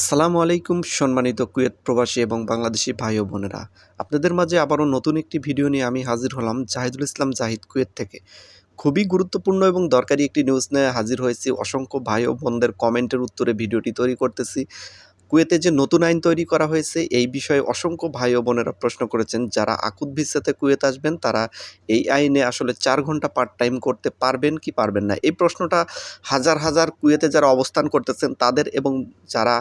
আসসালামু আলাইকুম, সম্মানিত কুয়েত প্রবাসী এবং বাংলাদেশি ভাই ও বোনেরা। আপনাদের মাঝে আবারও নতুন একটি ভিডিও নিয়ে আমি হাজির হলাম জাহিদুল ইসলাম জাহিদ কুয়েত থেকে। খুবই গুরুত্বপূর্ণ এবং দরকারি একটি নিউজ নিয়ে হাজির হয়েছি। অসংখ্য ভাই ও বোনদের কমেন্টের উত্তরে ভিডিওটি তৈরি করতেছি। কুয়েতে যে নতুন আইন তৈরি করা হয়েছে, এই বিষয়ে অসংখ্য ভাই ও বোনেরা প্রশ্ন করেছেন। যারা আকুত ভিসাতে কুয়েত আসবেন, তারা এই আইনে আসলে চার ঘণ্টা পার্ট টাইম করতে পারবেন কি পারবেন না? এই প্রশ্নটা হাজার হাজার কুয়েতে যারা অবস্থান করতেছেন, তাদের এবং যারা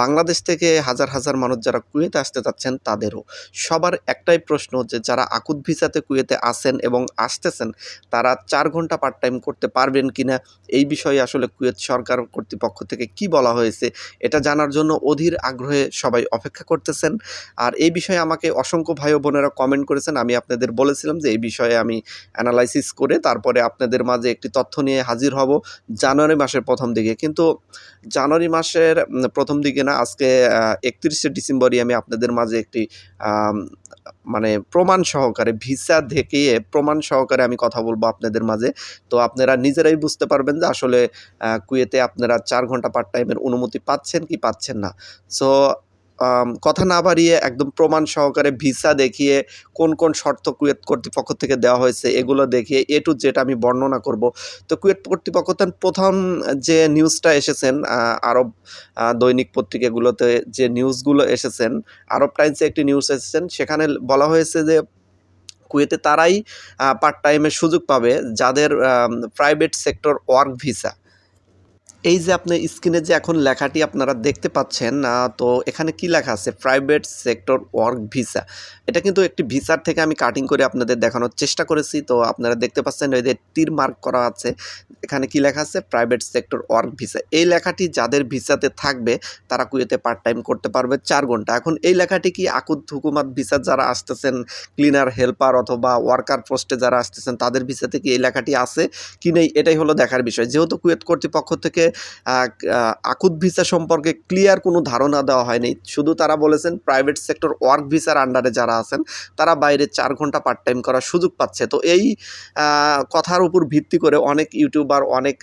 বাংলাদেশ থেকে হাজার হাজার মানুষ যারা কুয়েতে আসতে চাচ্ছেন, তাদেরও। সবার একটাই প্রশ্ন যে, যারা আকুত ভিসাতে কুয়েতে আসেন এবং আসতেছেন, তারা চার ঘণ্টা পার্ট টাইম করতে পারবেন কিনা? এই বিষয়ে আসলে কুয়েত সরকার কর্তৃপক্ষ থেকে কি বলা হয়েছে? এটা জানার জন্য অধীর আগ্রহে সবাই অপেক্ষা করতেছেন। আর এই বিষয়ে আমাকে অসংখ্য ভাই বোনেরা কমেন্ট করেছেন। আমি আপনাদের বলেছিলাম যে, এই বিষয়ে আমি অ্যানালাইসিস করে তারপরে আপনাদের মাঝে একটি তথ্য নিয়ে হাজির হব জানুয়ারি মাসের প্রথম দিকে। কিন্তু জানুয়ারি মাসের প্রথম দিকে না, আজকে একত্রিশে ডিসেম্বরই আমি আপনাদের মাঝে একটি মানে প্রমাণ সহকারে, ভিসা দেখিয়ে প্রমাণ সহকারে আমি কথা বলব আপনাদের মাঝে। তো আপনারা নিজেরাই বুঝতে পারবেন যে আসলে কুয়েতে আপনারা চার ঘণ্টা পার্ট টাইমের অনুমতি পাচ্ছেন কি পাচ্ছেন না। সো কথা না বাড়িয়ে একদম প্রমাণ সহকারে ভিসা দেখিয়ে কোন কোন শর্ত কুয়েত কর্তৃপক্ষ থেকে দেওয়া হয়েছে এগুলো দেখিয়ে এ টু যেটা আমি বর্ণনা করব। তো কুয়েত কর্তৃপক্ষ তেন প্রথম যে নিউজটা এসেছেন আরব দৈনিক পত্রিকাগুলোতে যে নিউজগুলো এসেছেন, আরব টাইমসে একটি নিউজ এসেছেন, সেখানে বলা হয়েছে যে কুয়েতে তারাই পার্ট টাইমের সুযোগ পাবে যাদের প্রাইভেট সেক্টর ওয়ার্ক ভিসা এই যে আপনি স্ক্রিনে যে এখন লেখাটি আপনারা দেখতে পাচ্ছেন তো এখানে কি লেখা আছে? প্রাইভেট সেক্টর ওয়ার্ক ভিসা এটা কিন্তু একটি ভিসার থেকে আমি কাটিং করে আপনাদের দেখানোর চেষ্টা করেছি। তো আপনারা দেখতে পাচ্ছেন ওই যে তীর মার্ক করা আছে। এখানে কি লেখা আছে? প্রাইভেট সেক্টর ওয়ার্ক ভিসা এই লেখাটি যাদের ভিসাতে থাকবে, তারা কুয়েতে পার্ট টাইম করতে পারবে চার ঘণ্টা। এখন এই লেখাটি কি আকুত হুকুমাত ভিসা যারা আসতেছেন ক্লিনার হেল্পার অথবা ওয়ার্কার পোস্টে যারা আসতেছেন, তাদের ভিসাতে কি এই লেখাটি আছে? কি নেই? এটাই হলো দেখার বিষয়। যেহেতু কুয়েত কর্তৃপক্ষ থেকে আকুত ভিসা সম্পর্কে ক্লিয়ার কোনো ধারণা দেওয়া হয়নি। শুধু তারা বলেছেন, প্রাইভেট সেক্টর ওয়ার্ক ভিসার আন্ডারে যারা আছেন, তারা বাইরে চার ঘণ্টা পার্ট টাইম করার সুযোগ পাচ্ছে। তো এই কথার উপর ভিত্তি করে অনেক ইউটিউবার অনেক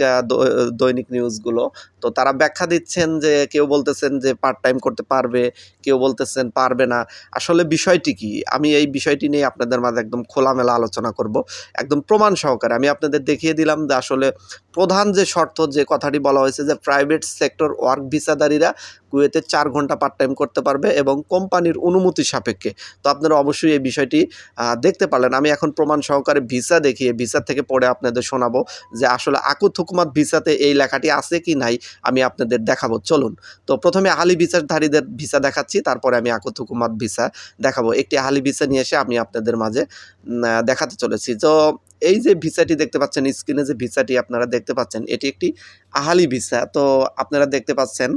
দৈনিক নিউজগুলো, তো তারা ব্যাখ্যা দিচ্ছেন যে, কেউ বলতেছেন যে পার্ট টাইম করতে পারবে, কেউ বলতেছেন পারবে না। আসলে বিষয়টি কি? আমি এই বিষয়টি নিয়ে আপনাদের মাঝে একদম খোলামেলা আলোচনা করব। একদম প্রমাণ সহকারে আমি আপনাদের দেখিয়ে দিলাম যে আসলে প্রধান যে শর্ত যে কথাটি বলা হয়েছে যে প্রাইভেট সেক্টর ওয়ার্ক ভিসাদারীরা কুয়েতে চার ঘণ্টা পার্ট টাইম করতে পারবে এবং কোম্পানির অনুমতি সাপেক্ষে। তো আপনারা অবশ্যই এই বিষয়টি দেখতে পারলেন। আমি এখন প্রমাণ সহকারে ভিসা দেখিয়ে ভিসা থেকে পড়ে আপনাদের শোনাবো যে আসলে আকুত হুকুমাত ভিসাতে এই লেখাটি আছে কি নাই, আমি আপনাদের দেখাবো। চলুন, তো প্রথমে আলি ভিসাধারীদের ভিসা দেখাচ্ছি, তারপরে আমি আকুত হুকুমাত ভিসা দেখাবো। একটি আলি ভিসা নিয়ে এসে আমি আপনাদের মাঝে দেখাতে চলেছি। তো এই যে ভিসাটি দেখতে পাচ্ছেন, স্ক্রিনে যে ভিসাটি আপনারা দেখতে পাচ্ছেন, এটি একটি আহালি ভিসা। তো আপনারা দেখতে পাচ্ছেন,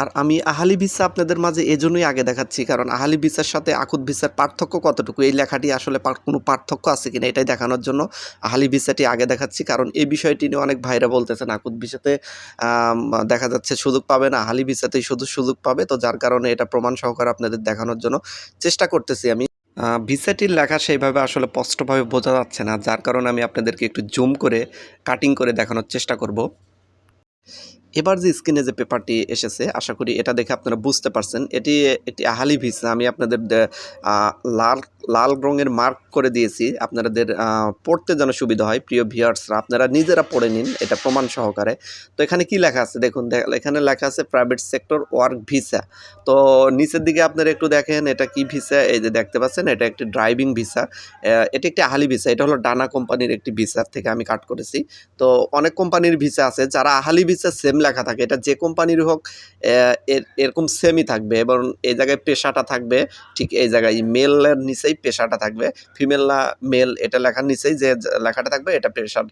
আর আমি আহালি ভিসা আপনাদের মাঝে এজন্যই আগে দেখাচ্ছি, কারণ আহালি ভিসার সাথে আকুত ভিসার পার্থক্য কতটুকু? এই লেখাটি আসলে কোনো পার্থক্য আছে কিনা এটাই দেখানোর জন্য আহালি ভিসাটি আগে দেখাচ্ছি, কারণ এই বিষয়টি নিয়ে অনেক ভাইরা বলতেছেন, আকুত ভিসাতে দেখা যাচ্ছে সুযোগ পাবে না, আহালি ভিসাতেই শুধু সুযোগ পাবে। তো যার কারণে এটা প্রমাণ সহকারে আপনাদের দেখানোর জন্য চেষ্টা করতেছি আমি। ভিসাটির লেখা সেইভাবে আসলে স্পষ্টভাবে বোঝা যাচ্ছে না, যার কারণে আমি আপনাদেরকে একটু জুম করে কাটিং করে দেখানোর চেষ্টা করব। এবার যে স্ক্রিনে যে পেপারটি এসেছে, আশা করি এটা দেখে আপনারা বুঝতে পারছেন। এটি একটি আহালি ভিসা আমি আপনাদের লাল লাল রঙের মার্ক করে দিয়েছি। আপনাদের পড়তে যেন সুবিধা হয়, প্রিয় ভিউয়ার্সরা আপনারা নিজেরা পড়ে নিন, এটা প্রমাণ সহকারে। তো এখানে কি লেখা আছে? দেখুন এখানে লেখা আছে প্রাইভেট সেক্টর ওয়ার্ক ভিসা তো নিচের দিকে আপনারা একটু দেখেন, এটা কি ভিসা এই যে দেখতে পাচ্ছেন, এটা একটি ড্রাইভিং ভিসা এটি একটি আহালি ভিসা এটা হলো ডানা কোম্পানির একটি ভিসা থেকে আমি কাট করেছি। তো অনেক কোম্পানির ভিসা আছে, যারা আহালি ভিসা সেম লেখা থাকে। এটা যে কোম্পানির হোক এর- এরকম সেমই থাকবে। এবং এই জায়গায় পেশাটা থাকবে, ঠিক এই জায়গায় মেলের নিচেই পেশাটা থাকবে। ফিমেল না মেল এটা লেখার নিচেই যে লেখাটা থাকবে, এটা পেশার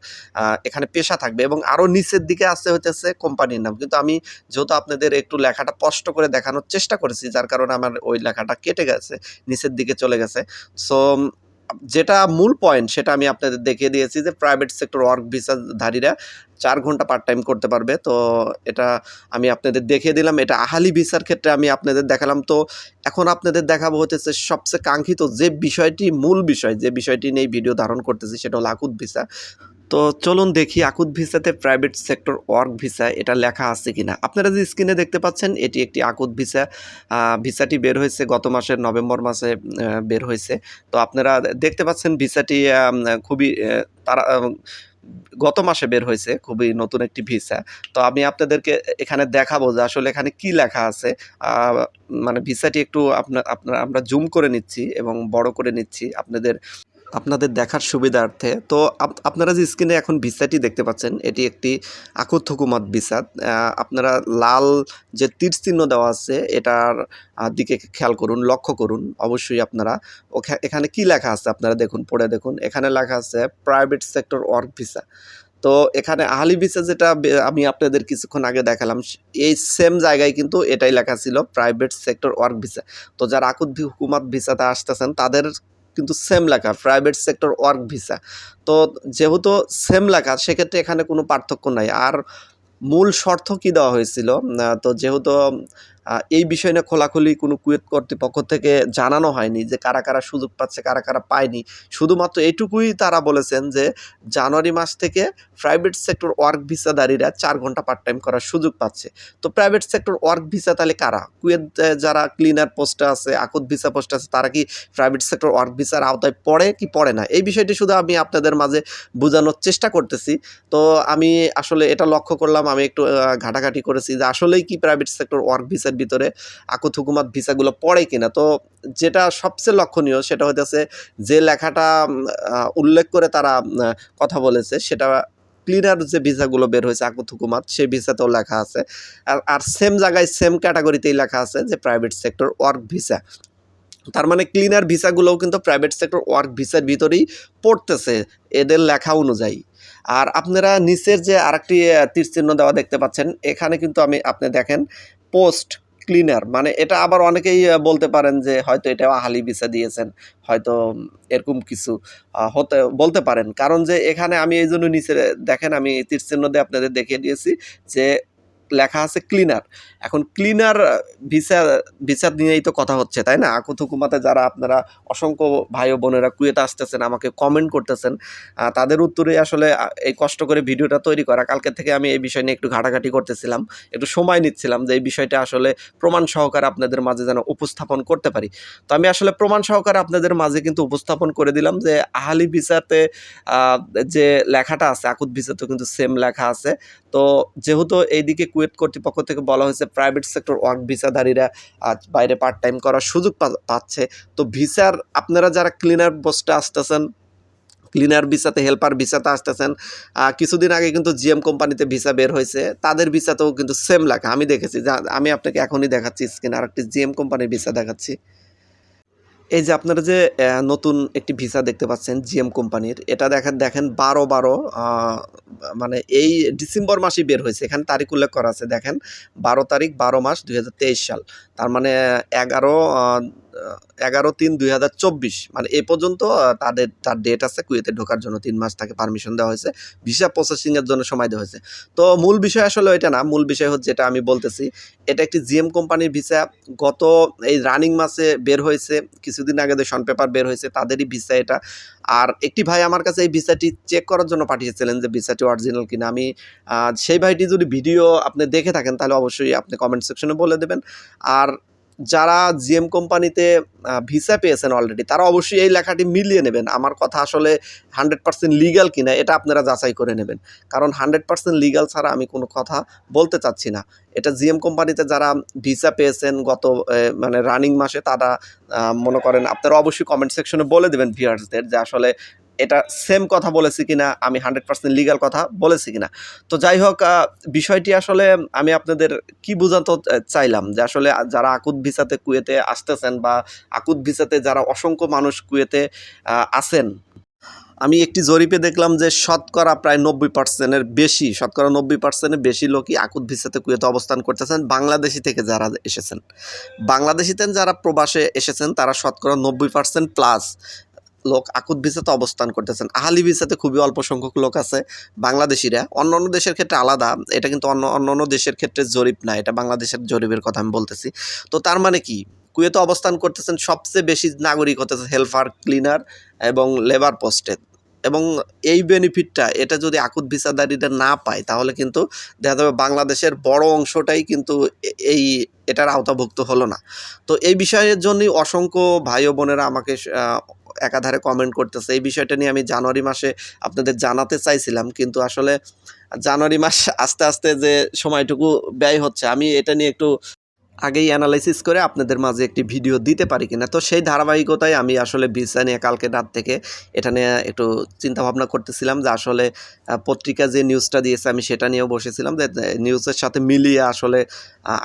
এখানে পেশা থাকবে। এবং আরও নিচের দিকে আসতে হইতেছে কোম্পানির নাম। কিন্তু আমি যেহেতু আপনাদের একটু লেখাটা স্পষ্ট করে দেখানোর চেষ্টা করেছি, যার কারণে আমার ওই লেখাটা কেটে গেছে, নিচের দিকে চলে গেছে। সো যেটা মূল পয়েন্ট সেটা আমি আপনাদের দেখিয়ে দিয়েছি যে প্রাইভেট সেক্টর ওয়ার্ক ভিসাধারীরা চার ঘণ্টা পার্ট টাইম করতে পারবে। তো এটা আমি আপনাদের দেখিয়ে দিলাম। এটা আহালি ভিসার ক্ষেত্রে আমি আপনাদের দেখালাম। তো এখন আপনাদের দেখাবো হতেছে সবচেয়ে কাঙ্ক্ষিত যে বিষয়টি, মূল বিষয় যে বিষয়টি নিয়ে ভিডিও ধারণ করতেছি, সেটা হলো আকুত ভিসা। তো চলুন দেখি আকুত ভিসাতে প্রাইভেট সেক্টর ওয়ার্ক ভিসা, এটা লেখা আছে কিনা। আপনারা যে স্ক্রিনে দেখতে পাচ্ছেন, এটি একটি আকুত ভিসা। ভিসাটি বের হয়েছে গত মাসের নভেম্বর মাসে বের হয়েছে। তো আপনারা দেখতে পাচ্ছেন ভিসাটি খুবই তারা গত মাসে বের হয়েছে, খুবই নতুন একটি ভিসা। তো আমি আপনাদেরকে এখানে দেখাবো যে আসলে এখানে কি লেখা আছে। মানে ভিসাটি একটু আপনার আপনার, আমরা জুম করে নিচ্ছি এবং বড় করে নিচ্ছি আপনাদের আপনাদের দেখার সুবিধার্থে, তো আপনারা যে স্ক্রিনে এখন ভিসাটি দেখতে পাচ্ছেন, এটি একটি আকুত হুকুমত ভিসা আপনারা লাল যে তীর চিহ্ন দেওয়া আছে, এটার দিকে খেয়াল করুন, লক্ষ্য করুন, অবশ্যই আপনারা। এখানে কি লেখা আছে আপনারা দেখুন, পড়ে দেখুন। এখানে লেখা আছে প্রাইভেট সেক্টর ওয়ার্ক ভিসা তো এখানে আহলি ভিসা যেটা আমি আপনাদের কিছুক্ষণ আগে দেখালাম এই সেম জায়গায় কিন্তু এটাই লেখা ছিল প্রাইভেট সেক্টর ওয়ার্ক ভিসা তো যারা আকুত হুকুমত ভিসাতে আসতেছেন, তাদের কিন্তু সেম লেখা প্রাইভেট সেক্টর ওয়ার্ক ভিসা তো যেহেতু সেম লেখা, সেক্ষেত্রে এখানে কোনো পার্থক্য নাই। আর মূল শর্ত কি দেওয়া হয়েছিল? তো যেহেতু এই বিষয় নিয়ে খোলাখুলি কোনো কুয়েত কর্তৃপক্ষ থেকে জানানো হয়নি যে কারা কারা সুযোগ পাচ্ছে, কারা কারা পায়নি। শুধুমাত্র এটুকুই তারা বলেছেন যে জানুয়ারি মাস থেকে প্রাইভেট সেক্টর ওয়ার্ক ভিসাদারীরা চার ঘণ্টা পার্ট টাইম করার সুযোগ পাচ্ছে। তো প্রাইভেট সেক্টর ওয়ার্ক ভিসা তাহলে কারা? কুয়েত যারা ক্লিনার পোস্টে আছে, আকুত ভিসা পোস্টে আছে, তারা কি প্রাইভেট সেক্টর ওয়ার্ক ভিসার আওতায় পড়ে কি পড়ে না? এই বিষয়টি শুধু আমি আপনাদের মাঝে বোঝানোর চেষ্টা করতেছি। তো আমি আসলে এটা লক্ষ্য করলাম, আমি একটু ঘাটাঘাটি করেছি যে আসলেই কি প্রাইভেট সেক্টর ওয়ার্ক ভিসার ভিতরে আকুত হুকুমাত ভিসাগুলো পড়ে কিনা। তো যেটা সবচেয়ে লক্ষণীয় সেটা হইতেছে যে লেখাটা উল্লেখ করে তারা কথা বলেছে সেটা ক্লিনার যে ভিসাগুলো বের হয়েছে আকুত হুকুমাত সেই ভিসাতেও লেখা আছে। আর আর সেম জায়গায় সেম ক্যাটাগরিতেই লেখা আছে যে প্রাইভেট সেক্টর ওয়ার্ক ভিসা তার মানে ক্লিনার ভিসাগুলোও কিন্তু প্রাইভেট সেক্টর ওয়ার্ক ভিসার ভিতরেই পড়তেছে এদের লেখা অনুযায়ী। আর আপনারা নিচের যে আরেকটি আহ, তীর চিহ্ন দেওয়া দেখতে পাচ্ছেন এখানে কিন্তু আমি আপনি দেখেন পোস্ট ক্লিনার মানে এটা আবার অনেকেই বলতে পারেন যে হয়তো এটা আহালি বিছা দিয়েছেন, হয়তো এরকম কিছু হতে, বলতে পারেন। কারণ যে এখানে আমি এই জন্য নিচে দেখেন, আমি তীর চিহ্ন দিয়ে আপনাদের দেখিয়ে দিয়েছি যে লেখা আছে ক্লিনার এখন ক্লিনার ভিসা ভিসা নিয়েই তো কথা হচ্ছে, তাই না? আকুত হুকুমাতে যারা আপনারা অসংখ্য ভাই ও বোনেরা কুয়েতে আসতেছেন, আমাকে কমেন্ট করতেছেন তাদের উত্তরে আসলে এই কষ্ট করে ভিডিওটা তৈরি করা, কালকে থেকে আমি এই বিষয় নিয়ে একটু ঘাটাঘাটি করতেছিলাম, একটু সময় নিচ্ছিলাম যে এই বিষয়টা আসলে প্রমাণ সহকারে আপনাদের মাঝে যেন উপস্থাপন করতে পারি। তো আমি আসলে প্রমাণ সহকারে আপনাদের মাঝে কিন্তু উপস্থাপন করে দিলাম যে, আহালি ভিসাতে যে লেখাটা আছে আকুত ভিসাতেও কিন্তু সেম লেখা আছে। তো যেহেতু এইদিকে কুয়েত কর্তৃপক্ষ থেকে বলা হয়েছে প্রাইভেট সেক্টর ওয়ার্ক ভিসাধারীরা আজ বাইরে পার্ট টাইম করার সুযোগ পাচ্ছে। তো ভিসার আপনারা যারা ক্লিনার পোস্টে আসতেছেন ক্লিনার ভিসাতে হেল্পার ভিসাতে আসতেছেন কিছুদিন আগে কিন্তু জিএম কোম্পানিতে ভিসা বের হয়েছে। তাদের ভিসাতেও কিন্তু সেম লাগে। আমি দেখেছি আমি আপনাকে এখনই দেখাচ্ছি স্ক্রিন আর একটি জিএম কোম্পানির ভিসা দেখাচ্ছি। এই যে আপনারা যে নতুন একটি ভিসা দেখতে পাচ্ছেন জিএম কোম্পানির, এটা দেখেন দেখেন বারো বারো মানে এই ডিসেম্বর মাসে বের হয়েছে। এখানে তারিখ উল্লেখ করা আছে, দেখেন, বারো তারিখ, বারো মাস দুই হাজার তেইশ সাল। তার মানে এগারো এগারো তিন দুই হাজার চব্বিশ মানে এ পর্যন্ত তাদের, তার ডেট আছে, কুয়েতে ঢোকার জন্য তিন মাস তাকে পারমিশন দেওয়া হয়েছে। ভিসা প্রসেসিংয়ের জন্য সময় দেওয়া হয়েছে। তো মূল বিষয় আসলে এটা না, মূল বিষয় হচ্ছে যেটা আমি বলতেছি, এটা একটি জিএম কোম্পানির ভিসা, গত এই রানিং মাসে বের হয়েছে কিছুদিন আগে যে শন পেপার বের হয়েছে, তাদেরই ভিসা এটা। আর একটি ভাই আমার কাছে এই ভিসাটি চেক করার জন্য পাঠিয়েছিলেন যে ভিসাটি অরিজিনাল কিনা। আমি সেই ভাইটি যদি ভিডিও আপনি দেখে থাকেন, তাহলে অবশ্যই আপনি কমেন্ট সেকশনে বলে দেবেন। আর যারা জিএম কোম্পানিতে ভিসা পেয়েছেন অলরেডি তারা অবশ্যই এই লেখাটি মিলিয়ে নেবেন। আমার কথা আসলে হান্ড্রেড পার্সেন্ট লিগাল কিনা, এটা আপনারা যাচাই করে নেবেন। কারণ হান্ড্রেড পার্সেন্ট লিগাল ছাড়া আমি কোনো কথা বলতে চাচ্ছি না। এটা জিএম কোম্পানিতে যারা ভিসা পেয়েছেন গত মানে রানিং মাসে, তারা মনে করেন, আপনারা অবশ্যই কমেন্ট সেকশনে বলে দেবেন ভিউয়ার্সদের যে আসলে এটা সেম কথা বলেছি কিনা, আমি হান্ড্রেড পার্সেন্ট লিগাল কথা বলেছি কিনা। তো যাই হোক বিষয়টি আসলে আমি আপনাদের কি বোঝাতে চাইলাম যে আসলে যারা আকুত ভিসাতে কুয়েতে আসতেছেন বা আকুত ভিসাতে যারা অসংখ্য মানুষ কুয়েতে আছেন, আমি একটি জরিপে দেখলাম যে শতকরা প্রায় নব্বই পার্সেন্টের বেশি, শতকরা নব্বই পার্সেন্টের বেশি লোকই আকুত ভিসাতে কুয়েতে অবস্থান করতেছেন, বাংলাদেশি থেকে যারা এসেছেন। বাংলাদেশিতে যারা প্রবাসে এসেছেন, তারা শতকরা নব্বই পার্সেন্ট প্লাস লোক আকুত ভিসাতে অবস্থান করতেছেন। আহালি ভিসাতে খুবই অল্প সংখ্যক লোক আছে, বাংলাদেশিরা। অন্য অন্য দেশের ক্ষেত্রে আলাদা, এটা কিন্তু অন্য অন্য অন্য দেশের ক্ষেত্রে জরিপ না, এটা বাংলাদেশের জরিপের কথা আমি বলতেছি। তো তার মানে কি? কুয়েতে অবস্থান করতেছেন সবচেয়ে বেশি নাগরিক হতেছে হেল্পার ক্লিনার এবং লেবার পোস্টে। এবং এই বেনিফিটটা, এটা যদি আকুত ভিসাদারিটা না পায়, তাহলে কিন্তু দেখা যাবে বাংলাদেশের বড় অংশটাই কিন্তু এই, এটার আওতাভুক্ত হলো না। তো এই বিষয়ের জন্যই অসংখ্য ভাই বোনেরা আমাকে একাধারে কমেন্ট করতেছে। এই বিষয়টা নিয়ে আমি জানুয়ারি মাসে আপনাদের জানাতে চাইছিলাম, কিন্তু আসলে জানুয়ারি মাস আস্তে আস্তে যে সময়টুকু ব্যয় হচ্ছে, আমি এটা নিয়ে একটু আগেই অ্যানালাইসিস করে আপনাদের মাঝে একটি ভিডিও দিতে পারি কিনা। তো সেই ধারাবাহিকতায় আমি আসলে ভিসা নিয়ে কালকে রাত থেকে এটা নিয়ে একটু চিন্তা ভাবনা করতেছিলাম যে আসলে পত্রিকা যে নিউজটা দিয়েছে আমি সেটা নিয়েও বসেছিলাম যে নিউজের সাথে মিলিয়ে আসলে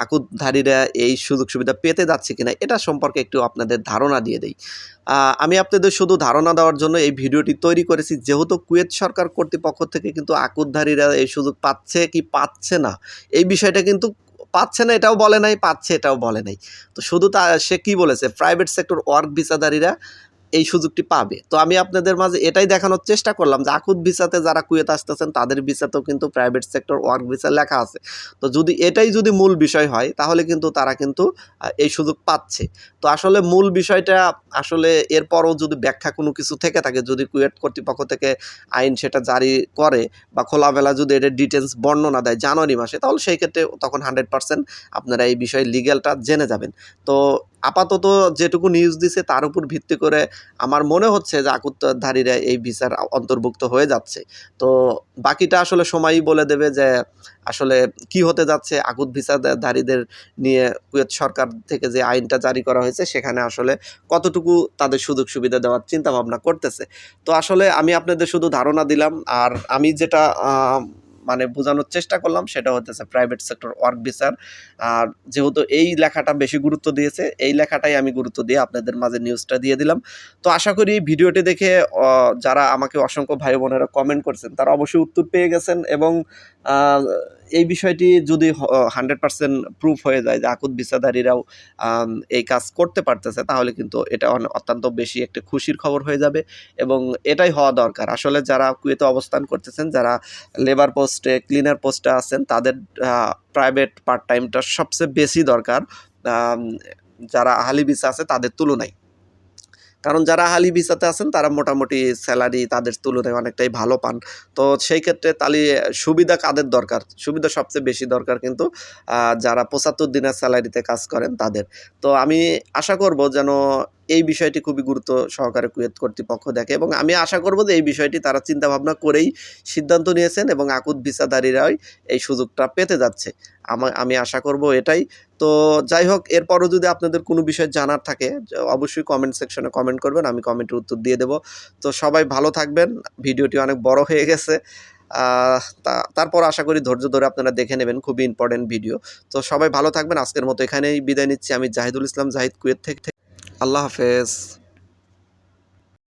আকুতধারীরা এই সুযোগ সুবিধা পেতে যাচ্ছে কিনা এটা সম্পর্কে একটু আপনাদের ধারণা দিয়ে দেই। আমি আপনাদের শুধু ধারণা দেওয়ার জন্য এই ভিডিওটি তৈরি করেছি, যেহেতু কুয়েত সরকার কর্তৃপক্ষ থেকে কিন্তু আকুতধারীরা এই সুযোগ পাচ্ছে কি পাচ্ছে না, এই বিষয়টা কিন্তু পাচ্ছে না, এটাও বলে নাই, পাচ্ছে, এটাও বলে নাই। তো শুধু তা, সে কী বলেছে? প্রাইভেট সেক্টর ওয়ার্ক ভিসাধারীরা এই সুযোগটি পাবে। তো আমি আপনাদের মাঝে এটাই দেখানোর চেষ্টা করলাম যে আকুত ভিসাতে যারা কুয়েত আসতেছেন, তাদের ভিসাতেও কিন্তু প্রাইভেট সেক্টর ওয়ার্ক ভিসা লেখা আছে। তো যদি এটাই যদি মূল বিষয় হয়, তাহলে কিন্তু তারা কিন্তু এই সুযোগ পাচ্ছে। তো আসলে মূল বিষয়টা আসলে এরপরও যদি ব্যাখ্যা কোনো কিছু থেকে থাকে, যদি কুয়েট কর্তৃপক্ষ থেকে আইন সেটা জারি করে বা খোলামেলা যদি এটা ডিটেলস বর্ণনা দেয় জানুয়ারি মাসে, তাহলে সেই ক্ষেত্রে তখন হান্ড্রেড পার্সেন্ট আপনারা এই বিষয়ে লিগ্যালটা জেনে যাবেন। তো আপাতত যেটুকু নিউজ দিছে তার উপর ভিত্তি করে আমার মনে হচ্ছে যে আকুতধারীরা এই ভিসার অন্তর্ভুক্ত হয়ে যাচ্ছে। তো বাকিটা আসলে সময়ই বলে দেবে যে আসলে কি হতে যাচ্ছে আকুত ভিসাধারীদের নিয়ে কুয়েত সরকার থেকে যে আইনটা জারি করা হয়েছে সেখানে আসলে কতটুকু তাদের সুযোগ সুবিধা দেওয়ার চিন্তা ভাবনা করতেছে। তো আসলে আমি আপনাদের শুধু ধারণা দিলাম আর আমি যেটা মানে বোঝানোর চেষ্টা করলাম, সেটা হতেছে প্রাইভেট সেক্টর ওয়ার্ক ভিসার আর যেহেতু এই লেখাটা বেশি গুরুত্ব দিয়েছে, এই লেখাটাই আমি গুরুত্ব দিয়ে আপনাদের মাঝে নিউজটা দিয়ে দিলাম। তো আশা করি ভিডিওটি দেখে যারা আমাকে অসংখ্য ভাই বোনেরা কমেন্ট করছেন, তারা অবশ্যই উত্তর পেয়ে গেছেন এবং এই বিষয়টি যদি হান্ড্রেড পার্সেন্ট প্রুফ হয়ে যায় যে আকুত ভিসাধারীরাও এই কাজ করতে পারতেছে, তাহলে কিন্তু এটা অত্যন্ত বেশি একটা খুশির খবর হয়ে যাবে এবং এটাই হওয়া দরকার। আসলে যারা কুয়েতে অবস্থান করতেছেন, যারা লেবার পোস্টে ক্লিনার পোস্টে আছেন, তাদের প্রাইভেট পার্ট টাইমটা সবচেয়ে বেশি দরকার। যারা আহালি ভিসা আছে, তাদের তুলনায়। কারণ যারা হালি ভিসাতে আছেন, তারা মোটামুটি স্যালারি তাদের তুলনায় অনেকটাই ভালো পান। তো সেই ক্ষেত্রে তাহলে সুবিধা কাদের দরকার? সুবিধা সবচেয়ে বেশি দরকার কিন্তু যারা পঁচাত্তর দিনের স্যালারিতে কাজ করেন তাদের। তো আমি আশা করব যেন এই বিষয়টি খুবই গুরুত্ব সহকারে কুয়েত কর্তৃপক্ষ দেখে এবং আমি আশা করব যে এই বিষয়টি তারা চিন্তা ভাবনা করেই সিদ্ধান্ত নিয়েছেন এবং আকুত ভিসাধারীরাই এই সুযোগটা পেতে যাচ্ছে। আমা- আমি আশা করব এটাই। তো যাই হোক, এরপরও যদি আপনাদের কোনো বিষয় জানার থাকে, অবশ্যই কমেন্ট সেকশনে কমেন্ট করবেন, আমি কমেন্টের উত্তর দিয়ে দেব। তো সবাই ভালো থাকবেন, ভিডিওটি অনেক বড় হয়ে গেছে। তারপর আশা করি ধৈর্য ধরে আপনারা দেখে নেবেন, খুবই ইম্পর্টেন্ট ভিডিও তো সবাই ভালো থাকবেন, আজকের মতো এখানেই বিদায় নিচ্ছি। আমি জাহিদুল ইসলাম, জাহিদ কুয়েত থেকে আল্লাহ হাফেজ।